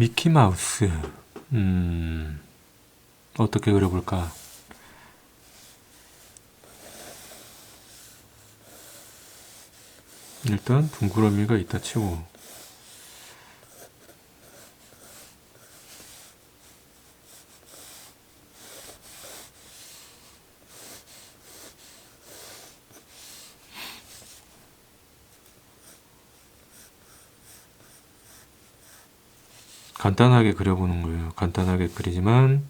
미키마우스. 음, 어떻게 그려볼까? 일단 둥그러미가 있다 치고 간단하게 그려보는 거예요. 간단하게 그리지만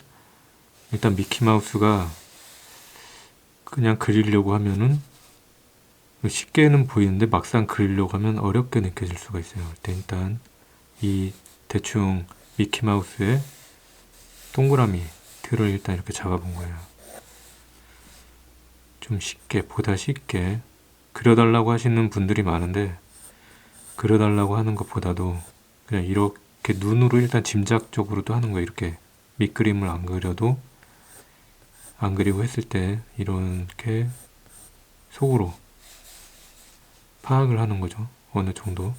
일단 미키마우스가 그냥 그리려고 하면은 쉽게는 보이는데 막상 그리려고 하면 어렵게 느껴질 수가 있어요. 일단 이 대충 미키마우스의 동그라미 틀을 일단 이렇게 잡아본 거예요. 좀 쉽게 보다 쉽게 그려달라고 하시는 분들이 많은데 그려달라고 하는 것보다도 그냥 이렇게 눈으로 일단 짐작적으로도 하는 거예요. 이렇게 밑그림을 안 그려도 안 그리고 했을 때 이렇게 속으로 파악을 하는 거죠. 어느 정도.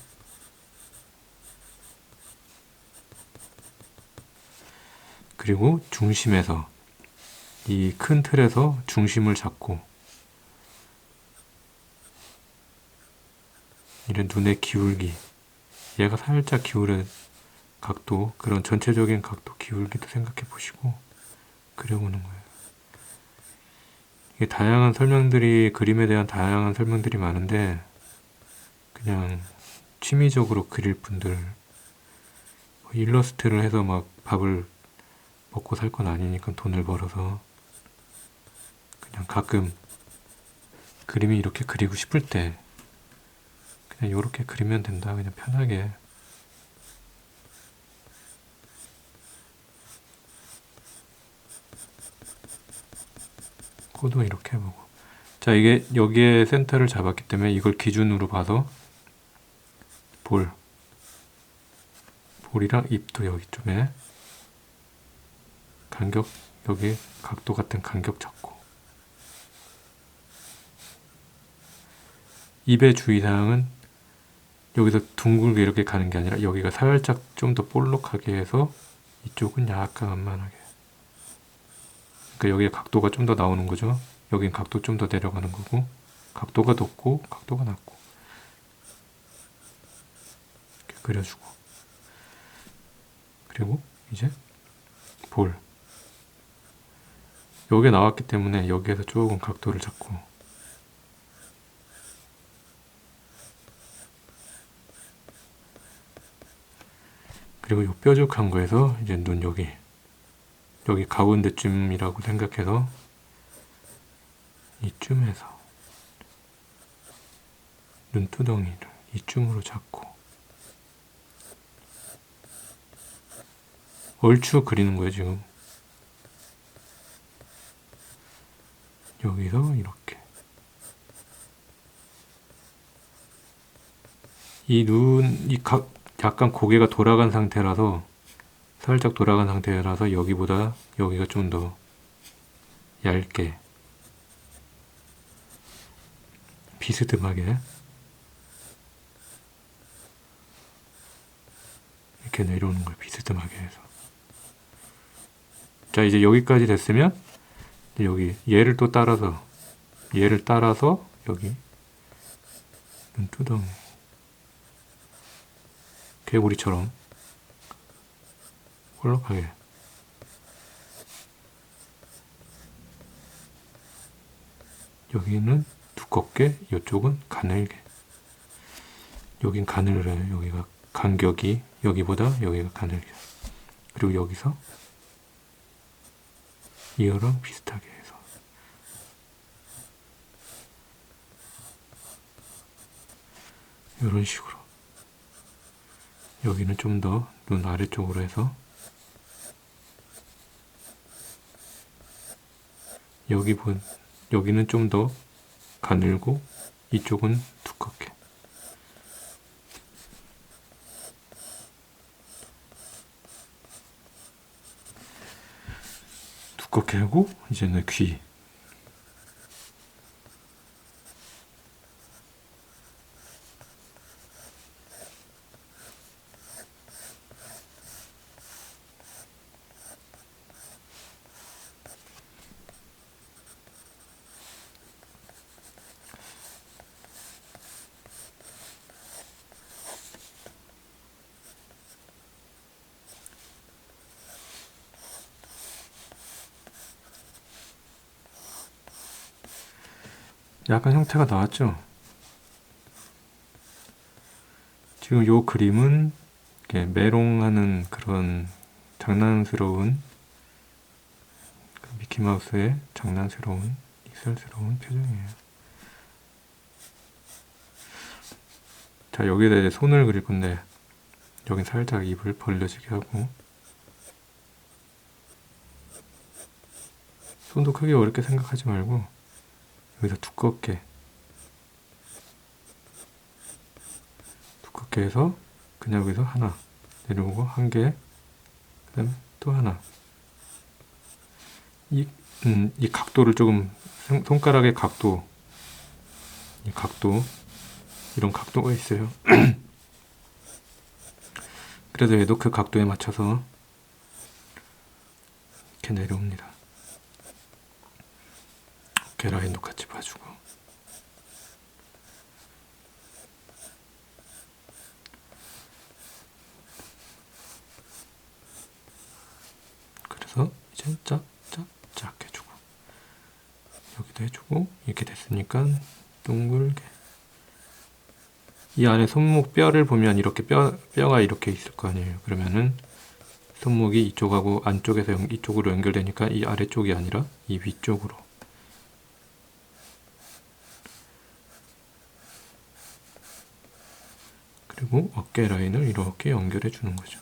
그리고 중심에서 이 큰 틀에서 중심을 잡고 이런 눈의 기울기 얘가 살짝 기울은 각도 그런 전체적인 각도 기울기도 생각해 보시고 그려보는 거예요. 이게 다양한 설명들이 그림에 대한 다양한 설명들이 많은데 그냥 취미적으로 그릴 분들 일러스트를 해서 막 밥을 먹고 살 건 아니니까 돈을 벌어서 그냥 가끔 그림이 이렇게 그리고 싶을 때 그냥 이렇게 그리면 된다 그냥 편하게 코도 이렇게 해보고. 자 이게 여기에 센터를 잡았기 때문에 이걸 기준으로 봐서 볼. 볼이랑 입도 여기쯤에. 간격 여기 각도 같은 간격 잡고. 입의 주의사항은 여기서 둥글게 이렇게 가는 게 아니라 여기가 살짝 좀 더 볼록하게 해서 이쪽은 약간 완만하게 그러니까 여기에 각도가 좀 더 나오는 거죠. 여긴 각도 좀 더 내려가는 거고 각도가 높고 각도가 낮고. 이렇게 그려주고. 그리고 이제 볼. 여기에 나왔기 때문에 여기에서 조금 각도를 잡고. 그리고 이 뾰족한 거에서 이제 눈 여기 여기 가운데쯤이라고 생각해서 이쯤에서 눈두덩이를 이쯤으로 잡고 얼추 그리는 거예요 지금. 여기서 이렇게. 이 눈, 이 각, 약간 고개가 돌아간 상태라서 살짝 돌아간 상태라서 여기보다 여기가 좀 더 얇게 비스듬하게 이렇게 내려오는 거예요. 비스듬하게 해서. 자, 이제 여기까지 됐으면 여기 얘를 또 따라서 얘를 따라서 여기 눈두덩이 개구리처럼 볼록하게 여기는 두껍게 이쪽은 가늘게. 여긴 가늘해요. 여기가 간격이 여기보다 여기가 가늘게. 그리고 여기서 이어랑 비슷하게 해서. 이런 식으로. 여기는 좀 더 눈 아래쪽으로 해서 여기 본 여기는 좀 더 가늘고 이쪽은 두껍게. 두껍게 하고 이제는 귀 약간 형태가 나왔죠? 지금 요 그림은 메롱하는 그런 장난스러운 그 미키마우스의 장난스러운 익살스러운 표정이에요. 자 여기다 이제 손을 그릴 건데 여긴 살짝 입을 벌려지게 하고 손도 크게 어렵게 생각하지 말고 여기서 두껍게 두껍게 해서 그냥 여기서 하나 내려오고 한개 그 다음에 또 하나. 이, 음, 이 각도를 조금 손- 손가락의 각도 이 각도 이런 각도가 있어요. 그래서 얘도 그 각도에 맞춰서 이렇게 내려옵니다 어깨 라인도 같이 봐주고. 그래서 이제 짝짝짝 해주고. 여기도 해주고. 이렇게 됐으니까 둥글게. 이 안에 손목 뼈를 보면 이렇게 뼈, 뼈가 이렇게 있을 거 아니에요. 그러면은 손목이 이쪽하고 안쪽에서 연- 이쪽으로 연결되니까 이 아래쪽이 아니라 이 위쪽으로 그리고 어깨 라인을 이렇게 연결해 주는 거죠.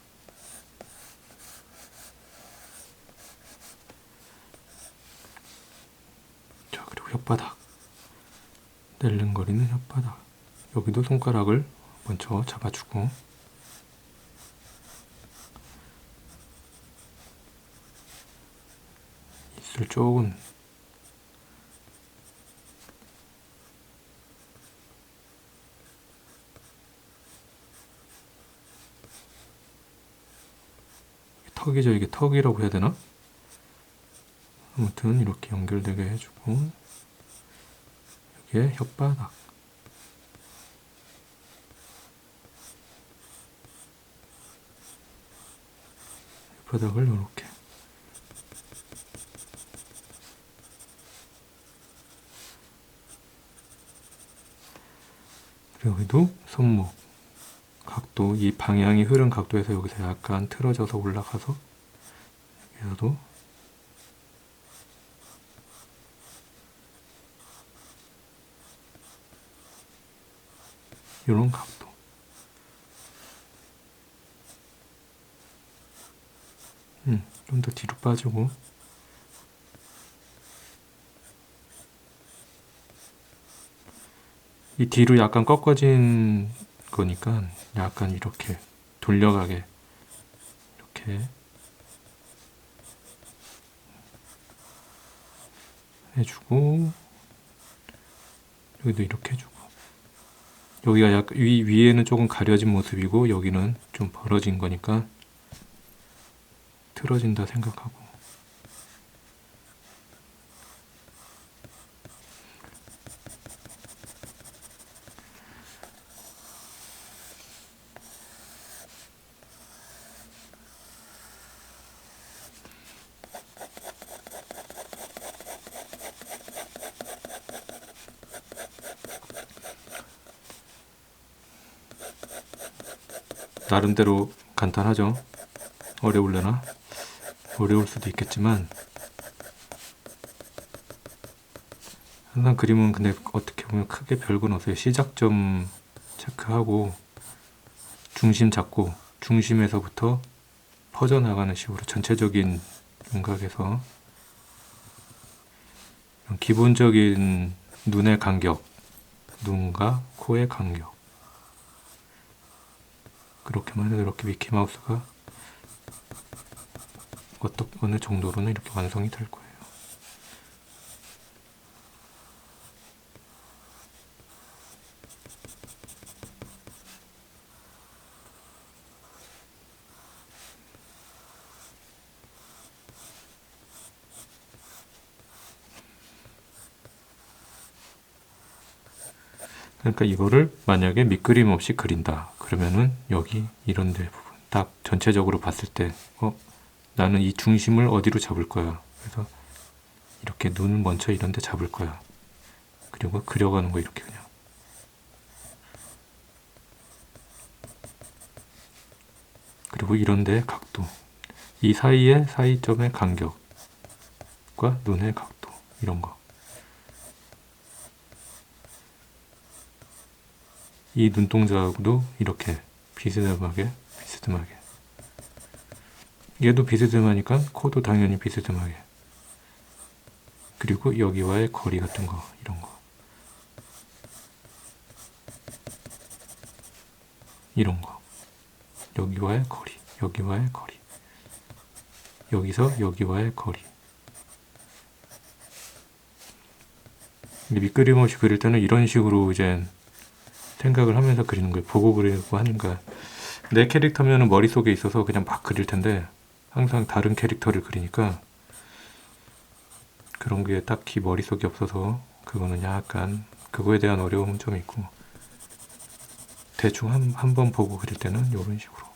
자, 그리고 혓바닥. 낼름거리는 혓바닥. 여기도 손가락을 먼저 잡아주고 입술 쪽은 턱이죠. 이게 턱이라고 해야 되나? 아무튼 이렇게 연결되게 해주고 여기에 혓바닥 혓바닥을 이렇게 그리고 여기도 손목 각도 이 방향이 흐른 각도에서 여기서 약간 틀어져서 올라가서 여기서도 이런 각도. 음, 좀 더 뒤로 빠지고. 이 뒤로 약간 꺾어진 거니까 약간 이렇게 돌려가게 이렇게. 해주고 여기도 이렇게 해주고. 여기가 약 위, 위에는 조금 가려진 모습이고 여기는 좀 벌어진 거니까 틀어진다 생각하고 나름대로 간단하죠. 어려울려나? 어려울 수도 있겠지만 항상 그림은 근데 어떻게 보면 크게 별건 없어요. 시작점 체크하고 중심 잡고 중심에서부터 퍼져나가는 식으로 전체적인 윤곽에서 기본적인 눈의 간격, 눈과 코의 간격 그렇게만 해도 이렇게 미키마우스가 어느 정도로는 이렇게 완성이 될 거예요. 그러니까 이거를 만약에 밑그림 없이 그린다. 그러면은 여기 이런 데 부분 딱 전체적으로 봤을 때 어, 나는 이 중심을 어디로 잡을 거야. 그래서 이렇게 눈 먼저 이런 데 잡을 거야. 그리고 그려가는 거 이렇게 그냥. 그리고 이런 데 각도. 이 사이에 사이점의 간격과 눈의 각도. 이런 거. 이 눈동자하고도 이렇게 비스듬하게, 비스듬하게. 얘도 비스듬하니까 코도 당연히 비스듬하게. 그리고 여기와의 거리 같은 거, 이런 거. 이런 거. 여기와의 거리, 여기와의 거리. 여기서 여기와의 거리. 근데 밑그림 없이 그릴 때는 이런 식으로 이제 생각을 하면서 그리는 거예요. 보고 그리고 거야. 내 캐릭터면은 머릿속에 있어서 그냥 막 그릴 텐데 항상 다른 캐릭터를 그리니까 그런 게 딱히 머릿속에 없어서 그거는 약간 그거에 대한 어려움은 좀 있고 대충 한 한 번 보고 그릴 때는 이런 식으로